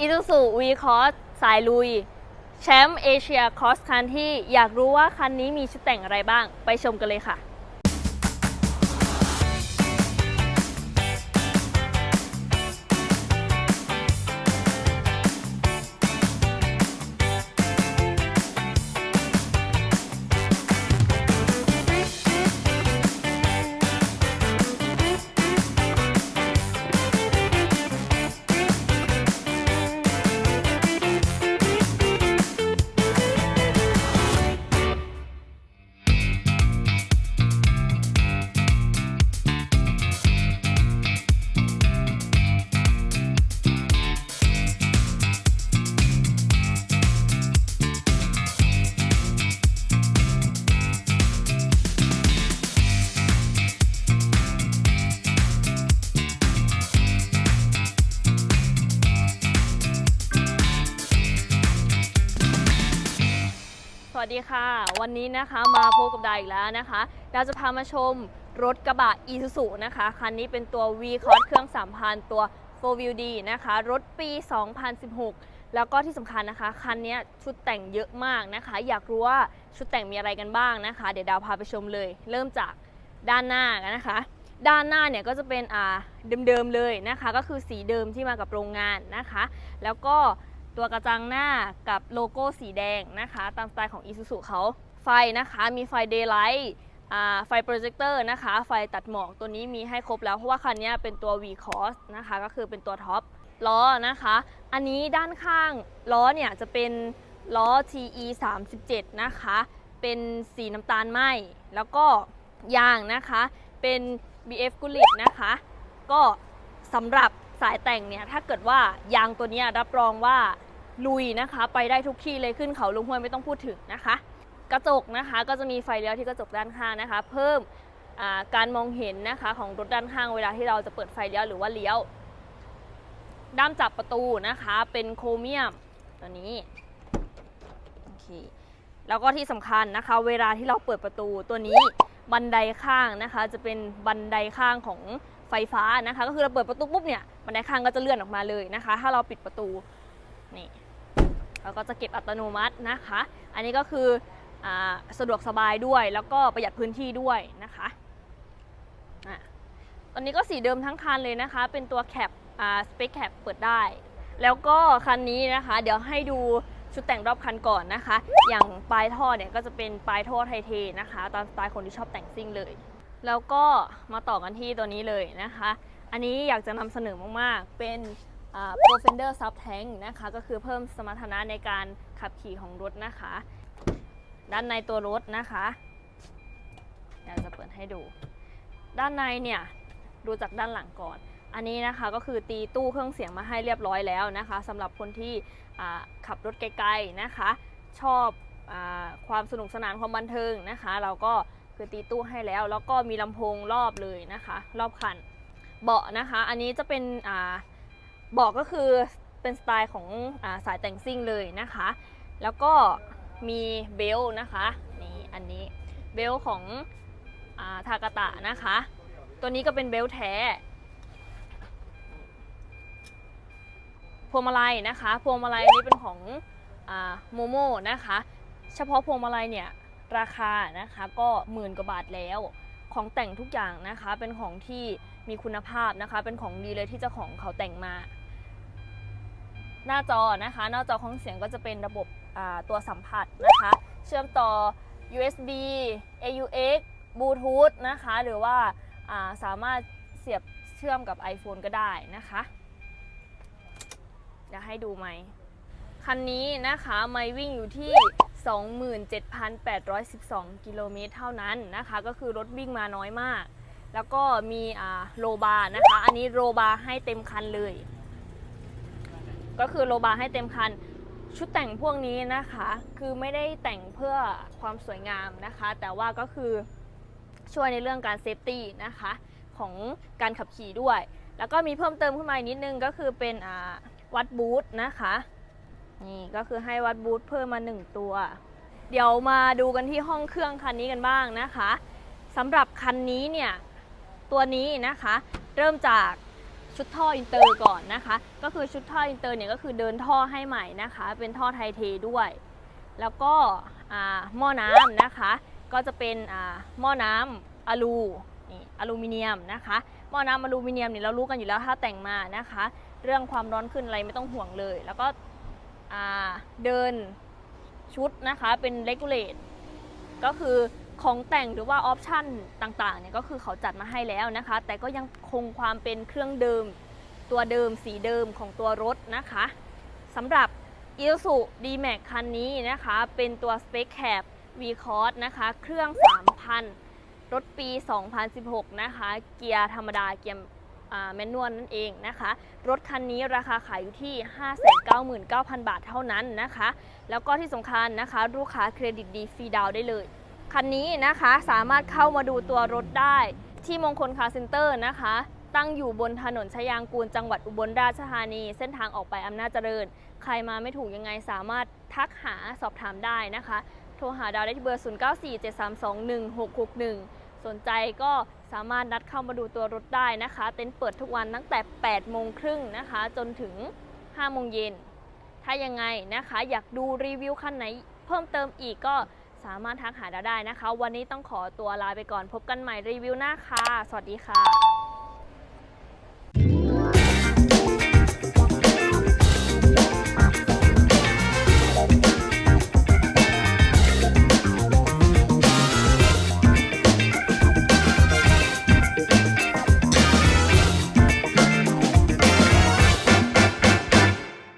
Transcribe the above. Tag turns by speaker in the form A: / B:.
A: อีซูซูวีคอสสายลุย แชมป์เอเชียคอสคันที่อยากรู้ว่าคันนี้มีชุดแต่งอะไรบ้าง ไปชมกันเลยค่ะ วัสดีค่ะ วันนี้นะคะมาพบกับดาอีกแล้วนะคะเราจะพามาชมรถกระบะ e s u s u นะคะ คันนี้เป็นตัว v c o s เครื่อง3,000ตัว 4 wheel D นะคะ รถปี 2016 แล้วก็ที่สำคัญนะคะ คันนี้ชุดแต่งเยอะมากนะคะ อยากรู้ว่าชุดแต่งมีอะไรกันบ้างนะคะ เดี๋ยวดาวพาไปชมเลย เริ่มจากด้านหน้ากันนะคะ ด้านหน้าเนี่ยก็จะเป็นอ่าเดิมๆเลยนะคะ ก็คือสีเดิมที่มากับโรงงานนะคะ แล้วก็ ตัวกระจังหน้ากับโลโก้สีแดงนะคะ ตามสไตล์ของ Isuzu เขาไฟนะคะมีไฟ Daylight ไฟโปรเจคเตอร์นะคะ ไฟตัดหมอกตัวนี้มีให้ครบแล้ว เพราะว่าคันนี้เป็นตัว V Cross นะคะ ก็คือเป็นตัวท็อปล้อนะคะ อันนี้ด้านข้างล้อเนี่ยจะเป็นล้อ TE 37 นะคะ เป็นสีน้ำตาลไหมแล้วก็ยางนะคะ เป็น BF g u l i t นะคะ ก็สำหรับ สายแต่งเนี่ยถ้าเกิดว่ายางตัวนี้รับรองว่าลุยนะคะ ไปได้ทุกที่เลยขึ้นเขาลงห้วยไม่ต้องพูดถึงนะคะ กระจกนะคะก็จะมีไฟเลี้ยวที่กระจกด้านข้างนะคะ เพิ่มการมองเห็นนะคะของรถด้านข้างเวลาที่เราจะเปิดไฟเลี้ยวหรือว่าเลี้ยว ด้ามจับประตูนะคะ เป็นโครเมียมตัวนี้โอเคแล้วก็ที่สำคัญนะคะ เวลาที่เราเปิดประตูตัวนี้บันไดข้างนะคะ จะเป็นบันไดข้างของ ไฟฟ้านะคะ ก็คือเราเปิดประตูปุ๊บเนี่ยบันไดข้างก็จะเลื่อนออกมาเลยนะคะ ถ้าเราปิดประตูนี่เราก็จะเก็บอัตโนมัตินะคะ อันนี้ก็คืออสะดวกสบายด้วยแล้วก็ประหยัดพื้นที่ด้วยนะคะอะตอนนี้ก็สีเดิมทั้งคันเลยนะคะ เป็นตัวแคปสเปคแคปเปิดได้ แล้วก็คันนี้นะคะ เดี๋ยวให้ดูชุดแต่งรอบคันก่อนนะคะ อย่างปลายท่อเนี่ยก็จะเป็นปลายท่อไทเทนะคะ ตามสไตล์คนที่ชอบแต่งซิ่งเลย แล้วก็มาต่อกันที่ตัวนี้เลยนะคะ อันนี้อยากจะนำเสนอมากๆ เป็น Pro Fender Sub Tank นะคะ ก็คือเพิ่มสมรรถนะในการขับขี่ของรถนะคะ ด้านในตัวรถนะคะเดี๋ยวจะเปิดให้ดู ด้านในเนี่ยดูจากด้านหลังก่อน อันนี้นะคะก็คือตีตู้เครื่องเสียงมาให้เรียบร้อยแล้วนะคะสำหรับคนที่ขับรถไกลๆนะคะ ชอบอความสนุกสนานความบันเทิงนะคะ เราก็ คือตีตู้ให้แล้ว แล้วก็มีลำโพงรอบเลยนะคะ รอบคัน เบาะนะคะ อันนี้จะเป็นอ่าเบาะก็คือเป็นสไตล์ของอาสายแต่งซิ่งเลยนะคะ แล้วก็มีเบลต์นะคะนี่อันนี้เบลต์ของอาทากาตะนะคะ ตัวนี้ก็เป็นเบลต์แท้พวงมาลัยนะคะ พวงมาลัยนี้เป็นของโมโมนะคะ เฉพาะพวงมาลัยเนี่ย ราคานะคะก็หมื่นกว่าบาทแล้วของแต่งทุกอย่างนะคะเป็นของที่มีคุณภาพนะคะ เป็นของดีเลยที่เจ้าของเขาแต่งมา หน้าจอนะคะหน้าจอของเสียงก็จะเป็นระบบตัวสัมผัสนะคะ เชื่อมต่อ USB AUX Bluetooth นะคะ หรือว่าาสามารถเสียบเชื่อมกับ iPhone ก็ได้นะคะเดี๋ยวให้ดูไหมคันนี้นะคะไม่วิ่งอยู่ที่ 27,812 กิโลเมตรเท่านั้นนะคะ ก็คือรถวิ่งมาน้อยมาก แล้วก็มีอ่าโลบาร์นะคะ อันนี้โลบาร์ให้เต็มคันเลย ก็คือโลบาร์ให้เต็มคัน ชุดแต่งพวกนี้นะคะ คือไม่ได้แต่งเพื่อความสวยงามนะคะ แต่ว่าก็คือช่วยในเรื่องการเซฟตี้นะคะ ของการขับขี่ด้วย แล้วก็มีเพิ่มเติมขึ้นมาอีกนิดนึงก็คือเป็นอ่าวัดบูทนะคะ นี่ก็คือให้วัดบูทเพิ่มมา 1 ตัว เดี๋ยวมาดูกันที่ห้องเครื่องคันนี้กันบ้างนะคะสำหรับคันนี้เนี่ยตัวนี้นะคะเริ่มจากชุดท่ออินเตอร์ก่อนนะคะ ก็คือชุดท่ออินเตอร์เนี่ยก็คือเดินท่อให้ใหม่นะคะ เป็นท่อไทเทด้วย แล้วก็หม้อน้ำนะคะ ก็จะเป็นหม้อน้ำอะลูนี่อลูมิเนียมนะคะหม้อน้ำอลูมิเนียมเนี่ยเรารู้กันอยู่แล้วถ้าแต่งมานะคะ เรื่องความร้อนขึ้นอะไรไม่ต้องห่วงเลย แล้วก็ เดินชุดนะคะเป็นเลกูเลตก็คือของแต่งหรือว่าออปชั่นต่างๆเนี่ยก็คือเขาจัดมาให้แล้วนะคะ แต่ก็ยังคงความเป็นเครื่องเดิม ตัวเดิมสีเดิมของตัวรถนะคะสำหรับ i s u D-Max คันนี้นะคะ เป็นตัว Spec Cab V Cross นะคะ เครื่อง 3,000 รถปี 2016 นะคะ เกียร์ธรรมดาเกียร์ แมนนวลนั่นเองนะคะ รถคันนี้ราคาขายอยู่ที่ 599,000 บาทเท่านั้นนะคะ แล้วก็ที่สำคัญนะคะ ลูกค้าเครดิตดีฟรีดาวได้เลย คันนี้นะคะสามารถเข้ามาดูตัวรถได้ที่มงคลคาร์เซ็นเตอร์นะคะ ตั้งอยู่บนถนนชยางกูลจังหวัดอุบลราชธานี เส้นทางออกไปอำนาจเจริญ ใครมาไม่ถูกยังไงสามารถทักหาสอบถามได้นะคะ โทรหาดาวได้ที่เบอร์ 0947321661 สนใจก็สามารถนัดเข้ามาดูตัวรถได้นะคะ เต็นท์เปิดทุกวันตั้งแต่ 8 โมงครึ่งนะคะ จนถึง 5 โมงเย็น ถ้ายังไงนะคะ อยากดูรีวิวคันไหนเพิ่มเติมอีกก็สามารถทักหาดาได้นะคะ วันนี้ต้องขอตัวลาไปก่อนพบกันใหม่รีวิวหน้าค่ะ สวัสดีค่ะ